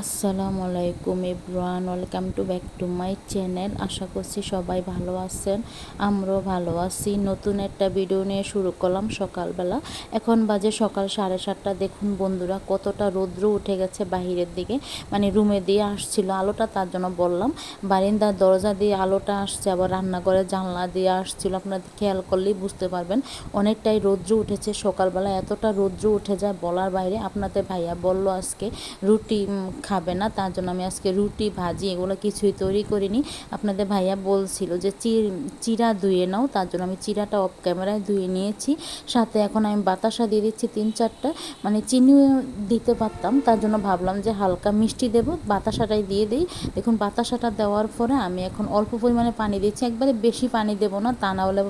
আসসালামু আলাইকুম everyone, welcome to back to my channel. আশা করছি সবাই ভালো আছেন, আমরাও ভালো আছি। নতুন একটা ভিডিও নিয়ে শুরু করলাম সকালবেলা। এখন বাজে সকাল সাড়ে সাতটা। দেখুন বন্ধুরা, কতটা রৌদ্র উঠে গেছে বাহিরের দিকে। মানে রুমে দিয়ে আসছিল আলোটা, তার জন্য বললাম। বারিন্দার দরজা দিয়ে আলোটা আসছে, আবার রান্নাঘরের জানলা দিয়ে আসছিল। আপনারা খেয়াল করলেই বুঝতে পারবেন, অনেকটাই রৌদ্র উঠেছে সকালবেলা। এতটা রৌদ্র উঠে যায় বলার বাইরে। আপনাদের ভাইয়া বলল আজকে রুটি খাবে না, তার জন্য আমি আজকে রুটি, ভাজি এগুলো কিছুই তৈরি করিনি। আপনাদের ভাইয়া বলছিল যে চির ধুয়ে নাও, তার জন্য আমি চিরাটা অফ ক্যামেরায় ধুয়ে নিয়েছি। সাথে এখন আমি বাতাসা দিয়ে দিচ্ছি তিন চারটা মানে চিনিও দিতে পারতাম, তার জন্য ভাবলাম যে হালকা মিষ্টি দেবো, বাতাসাটাই দিয়ে দিই। দেখুন, বাতাসাটা দেওয়ার পরে আমি এখন অল্প পরিমাণে পানি দিচ্ছি, একবারে বেশি পানি দেবো না, তা না হলে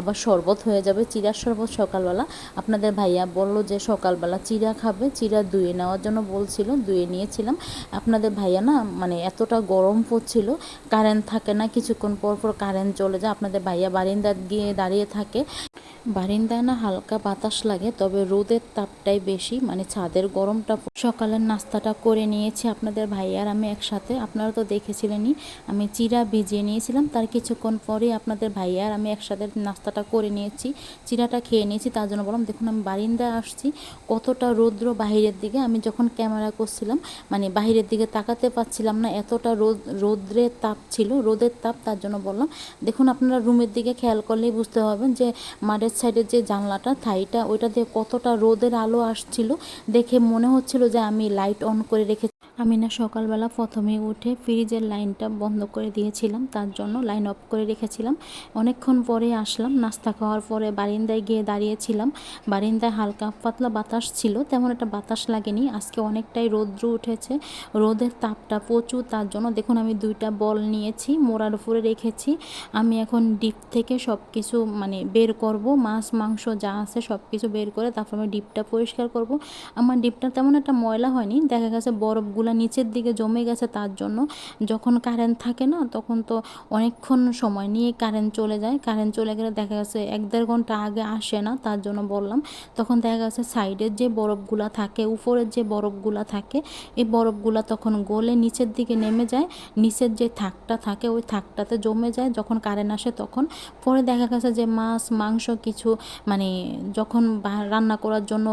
আবার শরবত হয়ে যাবে, চিরার শরবত সকালবেলা। আপনাদের ভাইয়া বলল যে সকালবেলা চিরা খাবে, চিরা ধুয়ে নেওয়ার জন্য বলছিল, ধুয়ে নিয়েছিলাম। আপনাদের ভাইয়া না মানে এতটা গরম পড়ছিল কারেন্ট থাকে না, কিছুক্ষণ পর পর কারেন্ট চলে যায়, আপনাদের ভাইয়া বারিন্দার গিয়ে দাঁড়িয়ে থাকে। বারিন্দায় না হালকা বাতাস লাগে, তবে রোদের তাপটাই বেশি মানে ছাদের গরমটা সকালের নাস্তাটা করে নিয়েছি আপনাদের ভাইয়ার আমি একসাথে, আপনারা তো দেখেছিলেনই, আমি চিরা ভিজিয়ে নিয়েছিলাম, তার কিছুক্ষণ পরে আপনাদের ভাইয়ার আমি একসাথে নাস্তাটা করে নিয়েছি, চিরাটা খেয়ে নিয়েছি, তার জন্য বললাম, দেখুন, আমি বারিন্দায় আসছি, কতটা রৌদ্র বাহিরের দিকে, আমি যখন ক্যামেরা করছিলাম মানে বাহিরের দিকে তাকাতে পারছিলাম না, এতটা রোদ রৌদ্রের তাপ ছিল, রোদের তাপ, তার জন্য বললাম, দেখুন, আপনারা রুমের দিকে খেয়াল করলেই বুঝতে পারবেন যে মাঠের সাইডের যে জানলাটা, থাইটা, ওইটা দিয়ে কতটা রোদের আলো আসছিল। দেখে মনে হচ্ছিল যে আমি লাইট অন করে রেখে আমি না সকালবেলা প্রথমে উঠে ফ্রিজের লাইনটা বন্ধ করে দিয়েছিলাম, তার জন্য লাইন অফ করে রেখেছিলাম। অনেকক্ষণ পরে আসলাম, নাস্তা খাওয়ার পরে বারিন্দায় গিয়ে দাঁড়িয়েছিলাম। বারিন্দায় হালকা পাতলা বাতাস ছিল, তেমন একটা বাতাস লাগেনি, আজকে অনেকটাই রৌদ্র উঠেছে। রোদের তাপটা প্রচুর, তার জন্য দেখুন আমি দুইটা বল নিয়েছি, মোড়ার উপরে রেখেছি। আমি এখন ডিপ থেকে সব কিছু মানে বের করব, মাছ, মাংস যা আছে সব কিছু বের করে তারপর আমি ডিপটা পরিষ্কার করব। আমার ডিপটা তেমন একটা ময়লা হয়নি, দেখা গেছে বরফগুলো নিচের দিকে জমে গেছে তার জন্য। যখন কারেন্ট থাকে না, তখন তো অনেকক্ষণ সময় নিয়ে কারেন্ট চলে যায়। কারেন্ট চলে গেলে দেখা গেছে এক দেড় ঘণ্টা আগে আসে না, তার জন্য বললাম। তখন দেখা গেছে সাইডের যে বরফগুলা থাকে, উপরের যে বরফগুলা থাকে, এই বরফগুলা তখন গলে নিচের দিকে নেমে যায়। নিচের যে থাকটা থাকে, ওই থাকটাতে জমে যায়। যখন কারেন্ট আসে তখন। পরে দেখা গেছে যে মাছ, মাংস কিছু মানে যখন রান্না করার জন্য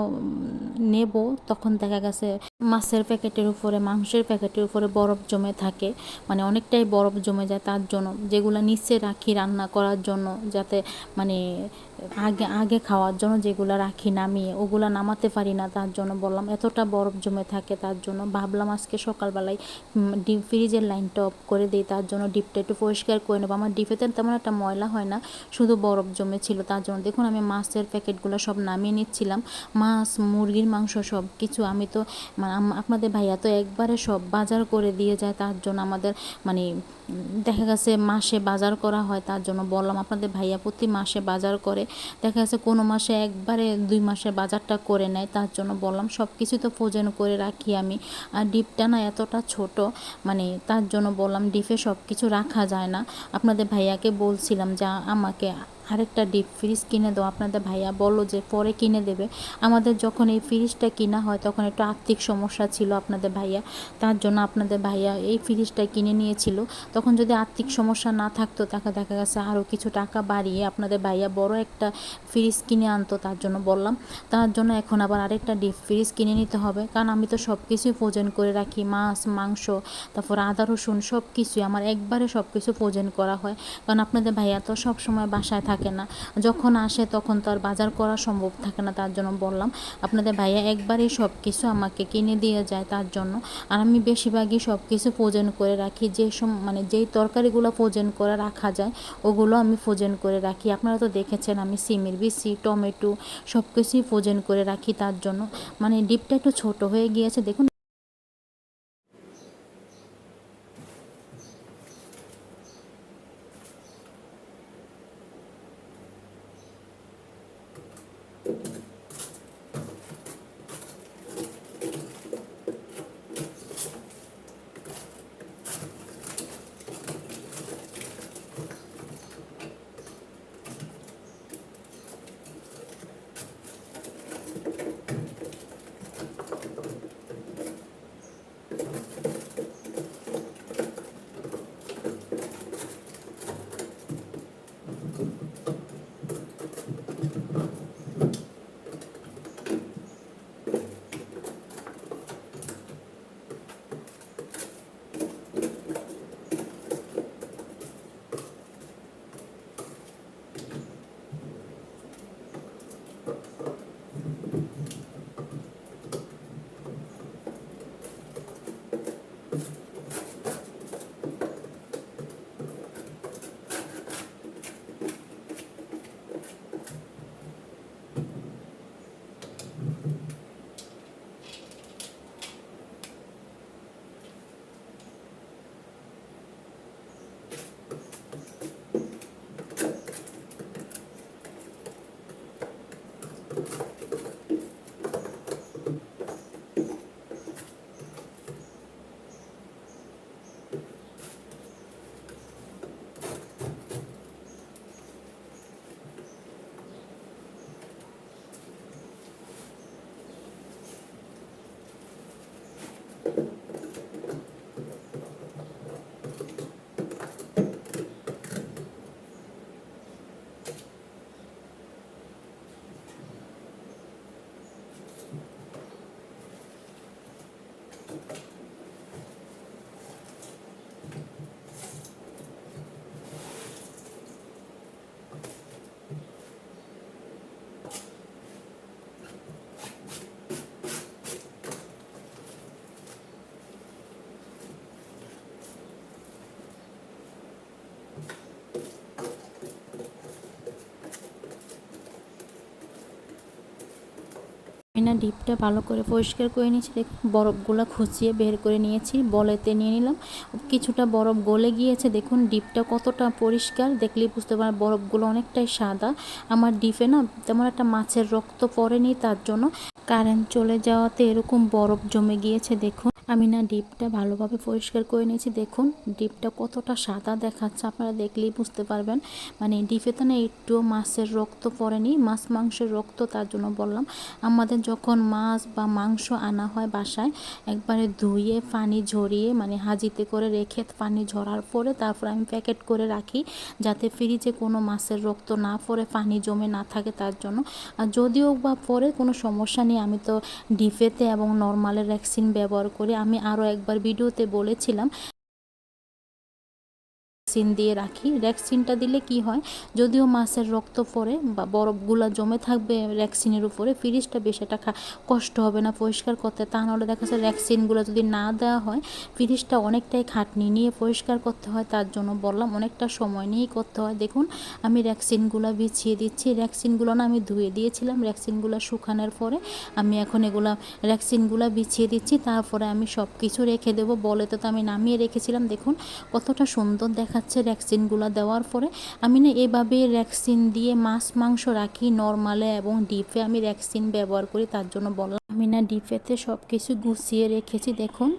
নেব, তখন দেখা গেছে মাছের প্যাকেটের উপরে, মাংসের প্যাকেটের উপরে বরফ জমে থাকে। মানে অনেকটাই বরফ জমে যায় তার জন্য। যেগুলো নিচে রাখি রান্না করার জন্য, যাতে মানে আগে আগে খাওয়ার জন্য যেগুলো রাখি নামিয়ে ওগুলো নামাতে পারি না তার জন্য বললাম। এতটা বরফ জমে থাকে তার জন্য ভাবলাম আজকে সকালবেলায় ডিপ ফ্রিজের লাইনটা অফ করে দিই, তার জন্য ডিপটা একটু পরিষ্কার করে নেব। আমার ডিপেতে তেমন একটা ময়লা হয় না, শুধু বরফ জমে ছিল তার জন্য। দেখুন আমি মাছের প্যাকেটগুলো সব নামিয়ে নিচ্ছিলাম, মাছ, মুরগির মাংস সব কিছু আমি তো মানে আপনাদের ভাইয়া তো একবারে সব বাজার করে দিয়ে যায় তার জন্য আমাদের মানে দেখা গেছে মাসে বাজার করা হয় তার জন্য বললাম, আপনাদের ভাইয়া প্রতি মাসে বাজার করে দেখা যাচ্ছে কোনো মাসে একবারে দুই মাসে বাজারটা করে নেয়, তার জন্য বললাম সব কিছু তো ফ্রোজেন করে রাখি আমি। আর ডিপটা না এতটা ছোট মানে তার জন্য বললাম ডিপে সব কিছু রাখা যায় না। আপনাদের ভাইয়াকে বলছিলাম যে আমাকে আরেকটা ডিপ ফ্রিজ কিনে দাও। আপনাদের ভাইয়া বলল যে, পরে কিনে দেবে। আমাদের যখন এই ফ্রিজটা কিনা হয়, তখন একটু আর্থিক সমস্যা ছিল আপনাদের ভাইয়া। তার জন্য আপনাদের ভাইয়া এই ফ্রিজটা কিনে নিয়েছিল। তখন যদি আর্থিক সমস্যা না থাকতো, তাকে দেখা গেছে আরও কিছু টাকা বাড়িয়ে আপনাদের ভাইয়া বড় একটা ফ্রিজ কিনে আনতো তার জন্য বললাম। তার জন্য এখন আবার আরেকটা ডিপ ফ্রিজ কিনে নিতে হবে। কারণ আমি তো সব কিছুই ফ্রোজেন করে রাখি। মাছ, মাংস, তারপর আদা, রসুন সব কিছুই আমার একবারে সব কিছু ফ্রোজেন করা হয়। কারণ আপনাদের ভাইয়া তো সব সময় বাসায় থাকে। না। যখন আসে তখন তো আর বাজার করা সম্ভব থাকে না, তার জন্য বললাম, আপনাদের ভাইয়া একবারেই সব কিছু আমাকে কিনে দিয়ে যায় তার জন্য। আর আমি বেশিরভাগই সব কিছু ফ্রোজেন করে রাখি। যে সম মানে যেই তরকারিগুলো ফ্রোজেন করে রাখা যায়, ওগুলো আমি ফ্রোজেন করে রাখি। আপনারা তো দেখেছেন আমি সিমের বিসি টমেটো সব কিছুই ফ্রোজেন করে রাখি তার জন্য। মানে ডিপটা একটু ছোট হয়ে গিয়েছে। দেখুন না, ডিপটা ভালো করে পরিষ্কার করে নিয়েছি। দেখুন, বরফগুলো খুঁচিয়ে বের করে নিয়েছি, বলেতে নিয়ে নিলাম। কিছুটা বরফ গলে গিয়েছে। দেখুন, ডিপটা কতটা পরিষ্কার। দেখলেই বুঝতে পারেন বরফগুলো অনেকটাই সাদা। আমার ডিপে না, তেমন একটা মাছের রক্ত পড়েনি তার জন্য। কারেন্ট চলে যাওয়াতে এরকম বরফ জমে গিয়েছে। দেখুন আমি না ডিপটা ভালোভাবে পরিষ্কার করে নিয়েছি। দেখুন, ডিপটা কতটা সাদা দেখাচ্ছে, আপনারা দেখলেই বুঝতে পারবেন। মানে ডিপেতে না একটুও মাছের রক্ত পড়েনি, মাছ মাংসের রক্ত তার জন্য বললাম। আমাদের যখন মাছ বা মাংস আনা হয় বাসায়, একবারে ধুয়ে, পানি ঝরিয়ে মানে হাজিতে করে রেখে পানি ঝরার পরে তারপর আমি প্যাকেট করে রাখি, যাতে ফ্রিজে কোনো মাছের রক্ত না পড়ে, পানি জমে না থাকে তার জন্য। আর যদিও বা পরে কোনো সমস্যা নেই। আমি তো ডিপেতে এবং নর্মালের ভ্যাকসিন ব্যবহার করি। আমি আরও একবার ভিডিওতে বলেছিলাম ভ্যাকসিন দিয়ে রাখি। ভ্যাকসিনটা দিলে কি হয়, যদিও মাছের রক্ত পড়ে বা বরফগুলো জমে থাকবে ভ্যাকসিনের উপরে ফ্রিজটা বেশি একটা কষ্ট হবে না পরিষ্কার করতে। তা নাহলে দেখা যাচ্ছে ভ্যাকসিনগুলো যদি না দেওয়া হয় ফ্রিজটা অনেকটাই খাটনি নিয়ে পরিষ্কার করতে হয়। তার জন্য বললাম অনেকটা সময় নিয়েই করতে হয়। দেখুন, আমি ভ্যাকসিনগুলো বিছিয়ে দিচ্ছি। ভ্যাকসিনগুলো না আমি ধুয়ে দিয়েছিলাম। ভ্যাকসিনগুলো শুকানোর পরে আমি এখন এগুলো ভ্যাকসিনগুলো বিছিয়ে দিচ্ছি। তারপরে আমি সব কিছু রেখে দেবো। বলে তো আমি নামিয়ে রেখেছিলাম। দেখুন, কতটা সুন্দর দেখা দেখাচ্ছে ভ্যাকসিনগুলো দেওয়ার পরে, আমি না এভাবে ভ্যাকসিন দিয়ে মাছ, মাংস রাখি নর্মালে এবং ডিপে আমি ভ্যাকসিন ব্যবহার করি, তার জন্য বললাম আমি না ডিপেতে সব কিছু গুছিয়ে রেখেছি, দেখুন।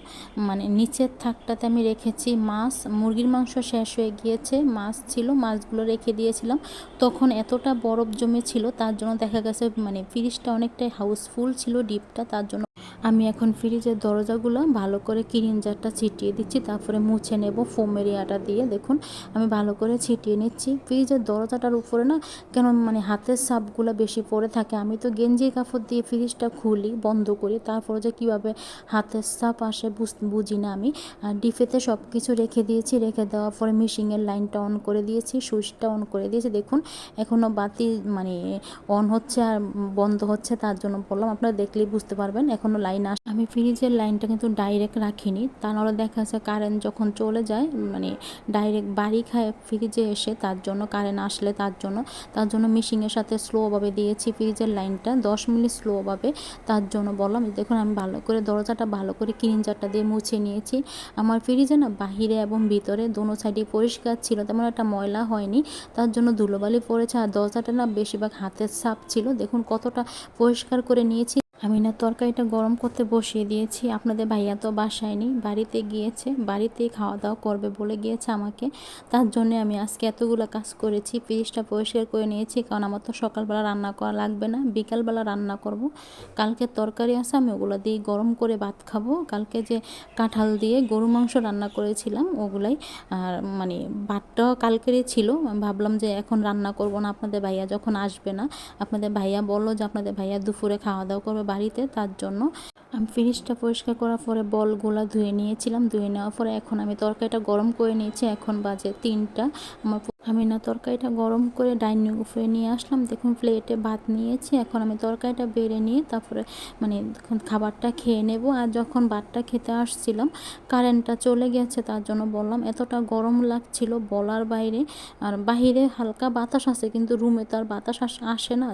মানে নিচের থাকটাতে আমি রেখেছি মাছ, মুরগির মাংস শেষ হয়ে গিয়েছে, মাছ ছিল, মাছগুলো রেখে দিয়েছিলাম। তখন এতটা বরফ জমে ছিল, তার জন্য দেখা গেছে মানে ফ্রিজটা অনেকটাই হাউসফুল ছিল ডিপটা, তার জন্য আমি এখন ফ্রিজের দরজাগুলো ভালো করে জারটা ছিটিয়ে দিচ্ছি, তারপরে মুছে নেব ফোমের ইয়াটা দিয়ে। দেখুন, আমি ভালো করে ছিটিয়ে নিচ্ছি। ফ্রিজের দরজাটার উপরে না কেন মানে হাতের সাপগুলো বেশি পড়ে থাকে। আমি তো গেঞ্জি কাপড় দিয়ে ফ্রিজটা খুলি, বন্ধ করি, তারপরে যে কীভাবে হাতের সাপ আসে বুঝি না আমি। আর ডিফেতে সব কিছু রেখে দিয়েছি, রেখে দেওয়ার পরে মিশিংয়ের লাইনটা অন করে দিয়েছি, সুইচটা অন করে দিয়েছি। দেখুন এখনও বাতি মানে অন হচ্ছে আর বন্ধ হচ্ছে, তার জন্য বললাম, আপনারা দেখলেই বুঝতে পারবেন এখনও লাইন আস, আমি ফ্রিজের লাইনটা কিন্তু ডাইরেক্ট রাখিনি। তা নাহলে দেখা যাচ্ছে কারেন্ট যখন চলে যায় মানে ডাইরেক্ট বাড়ি খায়, ফ্রিজে এসে তার জন্য কারেন্ট আসলে তার জন্য। তার জন্য মিশিংয়ের সাথে স্লোভাবে দিয়েছি ফ্রিজের লাইনটা, দশ মিনিট স্লোভাবে তার জন্য বললাম, দেখুন, আমি ভালো করে দরজাটা ভালো করে ক্লিনজারটা দিয়ে মুছে নিয়েছি। আমার ফ্রিজে না বাহিরে এবং ভিতরে দোনো সাইডে পরিষ্কার ছিল, তেমন একটা ময়লা হয়নি। তার জন্য ধুলোবালি পড়েছে, আর দরজাটা না বেশিরভাগ হাতের সাপ ছিল। দেখুন কতটা পরিষ্কার করে নিয়েছি। আমি না তরকারিটা গরম করতে বসিয়ে দিয়েছি। আপনাদের ভাইয়া তো বাসায় নেই, বাড়িতে গিয়েছে, বাড়িতেই খাওয়া দাওয়া করবে বলে গিয়েছে আমাকে। তার জন্য আমি আজকে এতগুলো কাজ করেছি, ফ্রিজটা পরিষ্কার করে নিয়েছি, কারণ আমার তো সকালবেলা রান্না করা লাগবে না, বিকালবেলা রান্না করব। কালকে তরকারি আছে, আমি ওগুলো দিয়ে গরম করে ভাত খাব। কালকে যে কাঁঠাল দিয়ে গরু মাংস রান্না করেছিলাম, ওগুলাই, আর মানে ভাতটাও কালকেরই ছিল। আমি ভাবলাম যে এখন রান্না করব না, আপনাদের ভাইয়া যখন আসবে না, আপনাদের ভাইয়া বলল যে আপনাদের ভাইয়া দুপুরে খাওয়া দাওয়া করবে বাড়িতে, তার জন্য আমি ফ্রিজটা পরিষ্কার করার পরে বলগুলা ধুয়ে নিয়েছিলাম। ধুয়ে নেওয়ার পরে এখন আমি তরকারিটা গরম করে নিয়েছি। এখন বাজে তিনটা। আমার আমি না তরকারিটা গরম করে ডাইনিং উপরে নিয়ে আসলাম। দেখুন প্লেটে ভাত নিয়েছি। এখন আমি তরকারিটা বেড়ে নিয়ে তারপরে মানে খাবারটা খেয়ে নেব। আর যখন ভাতটা খেতে আসছিলাম কারেন্টটা চলে গেছে, তার জন্য বললাম, এতটা গরম লাগছিল বলার বাইরে। আর বাহিরে হালকা বাতাস আছে, কিন্তু রুমে তো আর বাতাস আসে না।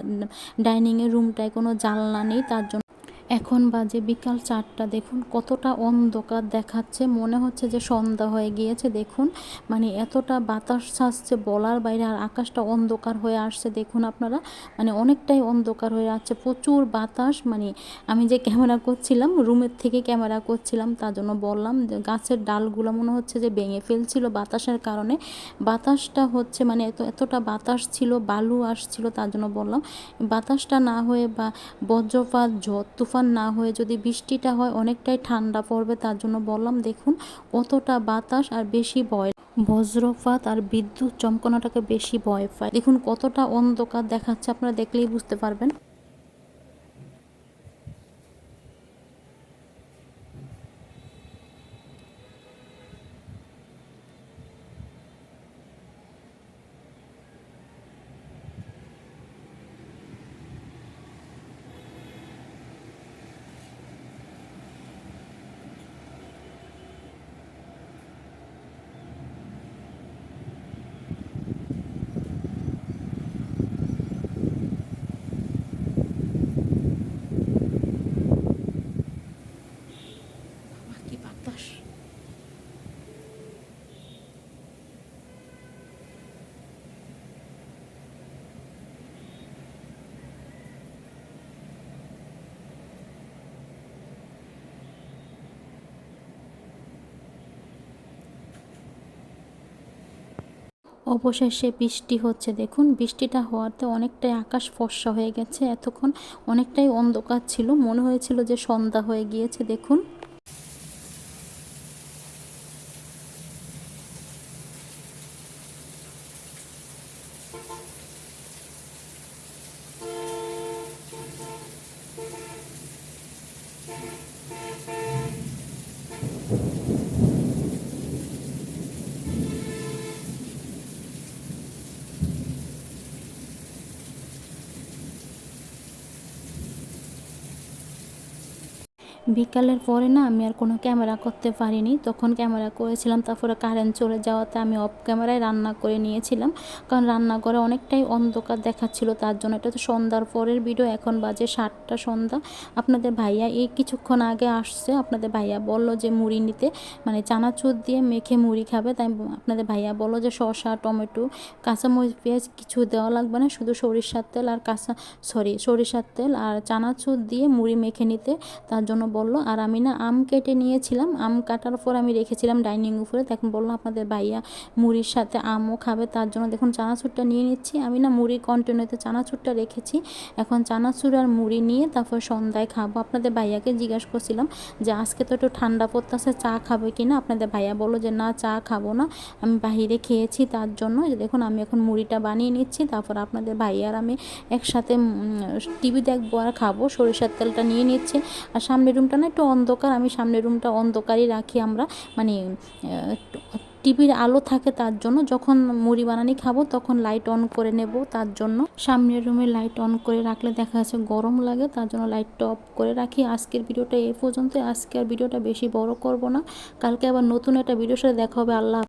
ডাইনিংয়ের রুমটায় কোনো জানলা নেই, তার জন্য এখন বাজে বিকাল চারটা, দেখুন কতটা অন্ধকার দেখাচ্ছে, মনে হচ্ছে যে সন্ধ্যা হয়ে গিয়েছে, দেখুন। মানে এতটা বাতাস ছাড়ছে বলার বাইরে, আর আকাশটা অন্ধকার হয়ে আসছে, দেখুন আপনারা। মানে অনেকটাই অন্ধকার হয়ে আসছে প্রচুর বাতাস। মানে আমি যে ক্যামেরা করছিলাম, রুমের থেকে ক্যামেরা করছিলাম, তার জন্য বললাম গাছের ডালগুলো মনে হচ্ছে যে ভেঙে ফেলছিল বাতাসের কারণে। বাতাসটা হচ্ছে মানে এত, এতটা বাতাস ছিল, বালু আসছিল, তার জন্য বললাম। বাতাসটা না হয়ে বা বজ্রপাত, ঝড়, তুফান তুফান না হয়ে যদি বৃষ্টিটা হয়, অনেকটাই ঠান্ডা পড়বে। তার জন্য বললাম, দেখুন কতটা বাতাস আর বেশি ভয় বজ্রপাত আর বিদ্যুৎ চমকানোটাকে বেশি ভয় পায়। দেখুন, কতটা অন্ধকার দেখাচ্ছে, আপনারা দেখলেই বুঝতে পারবেন। অবশেষে বৃষ্টি হচ্ছে। দেখুন, বৃষ্টিটা হওয়াতে অনেকটাই আকাশ ফর্সা হয়ে গেছে। এতক্ষণ অনেকটাই অন্ধকার ছিল। মনে হয়েছিল যে সন্ধ্যা হয়ে গিয়েছে। দেখুন। বিকালের পরে না আমি আর কোনো ক্যামেরা করতে পারিনি। তখন ক্যামেরা করেছিলাম, তারপরে কারেন্ট চলে যাওয়াতে আমি অফ ক্যামেরায় রান্না করে নিয়েছিলাম। কারণ রান্না রান্নাঘরে অনেকটাই অন্ধকার দেখাচ্ছিল, তার জন্য এটা তো সন্ধ্যার পরের ভিডিও এখন বাজে সাতটা সন্ধ্যা। আপনাদের ভাইয়া এই কিছুক্ষণ আগে আসছে, আপনাদের ভাইয়া বলল যে মুড়ি নিতে মানে চানাচুর দিয়ে মেখে মুড়ি খাবে। তাই আপনাদের ভাইয়া বলল যে শসা, টমেটো, কাঁচামরিচ, পেঁয়াজ কিছু দেওয়া লাগবে না, শুধু সরিষার তেল আর কাঁচা সরি সরিষার তেল আর চানাচুর দিয়ে মুড়ি মেখে নিতে। তার জন্য বলল, আর আমি না আম কেটে নিয়েছিলাম, আম কাটার পর আমি রেখেছিলাম ডাইনিং উপরে। তখন বলল, আপনাদের ভাইয়া মুড়ির সাথে আমও খাবে, তার জন্য দেখুন চানাচুরটা নিয়ে নিচ্ছি। আমি না মুড়ি কন্টিনিউতে চানাচুরটা রেখেছি। এখন চানাচুর আর মুড়ি নিয়ে তারপর সন্ধ্যায় খাব। আপনাদের ভাইয়াকে জিজ্ঞাসা করছিলাম যে, আজকে তো একটু ঠান্ডা পড়তেছে, চা খাবে কি না? আপনাদের ভাইয়া বলল যে, না, চা খাব না। আমি বাহিরে খেয়েছি তার জন্য। দেখুন, আমি এখন মুড়িটা বানিয়ে নিচ্ছি, তারপর আপনাদের ভাইয়ার আমি একসাথে টিভি দেখব আর খাব। সরিষার তেলটা নিয়ে নিচ্ছি। আর সামনের রুমটা না একটু অন্ধকার, আমি সামনের রুমটা অন্ধকারই রাখি আমরা। মানে টিভির আলো থাকে তার জন্য। যখন মুড়ি বানানি খাব, তখন লাইট অন করে নেব তার জন্য। সামনের রুমে লাইট অন করে রাখলে দেখা যাচ্ছে গরম লাগে, তার জন্য লাইটটা অফ করে রাখি। আজকের ভিডিওটা এ পর্যন্ত আজকে আর ভিডিওটা বেশি বড় করব না। কালকে আবার নতুন একটা ভিডিওর সাথে দেখা হবে। আল্লাহ